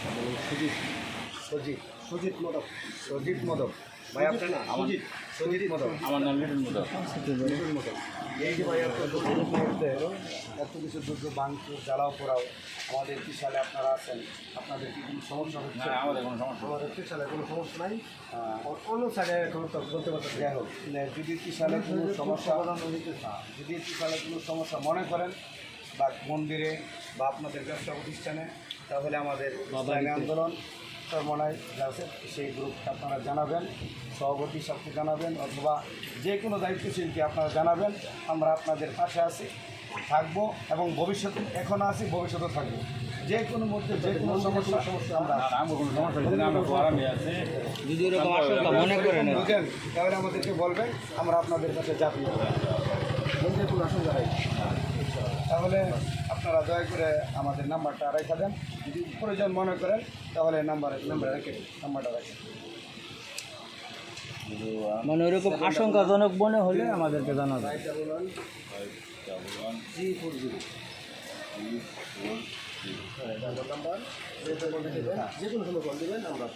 সুজিত সজিত সুজিত মদক, সজিত মদক ভাই আপনার নাম সুজিত সজিত মদক আমার নাম লিটন মোদক লিটন মদক এই যে ভাই আপনার এত কিছু দুর্যোগ ভাঙচুর জ্বালাও পোড়াও আমাদের সালে আপনারা আছেন আপনাদের কি কোনো সমস্যা হচ্ছে না আমাদের কোনো সমস্যা। আমাদের সালে কোনো সমস্যা নাই অন্য সালে এখন বলতে পারতেন যাই হোক যদি সালে কোনো সমস্যা যদি সালে কোনো সমস্যা মনে করেন বা মন্দিরে বা আপনাদের ব্যবসা প্রতিষ্ঠানে তাহলে আমাদের ইসলামী আন্দোলন চরমনায় যা আছে সেই গ্রুপটা আপনারা জানাবেন সভাপতি সবকে জানাবেন অথবা যে কোনো দায়িত্বশীলকে আপনারা জানাবেন। আমরা আপনাদের পাশে আছি থাকব এবং ভবিষ্যতে এখনও আছি ভবিষ্যতে থাকব। যে কোনো মুহূর্তে যে কোনো সমস্যা সমস্যা আমরা যদি এরকম আশঙ্কা মনে করেন বুঝেন? তাহলে আমাদেরকে বলবেন আমরা আপনাদের কাছে যাবি কোনো তাহলে দয়া করে আমাদের নাম্বারটা রেখে দেন। যদি প্রয়োজন মনে করেন তাহলে নাম্বার নাম্বার রেখে নাম্বারটা রেখে দিন। মানে ওইরকম আশঙ্কাজনক মনে হলে আমাদেরকে জানাবেন। এটা বলুন। জি ফোর জিরো নাম্বার যে কোনো সময় কল দেবেন আমরা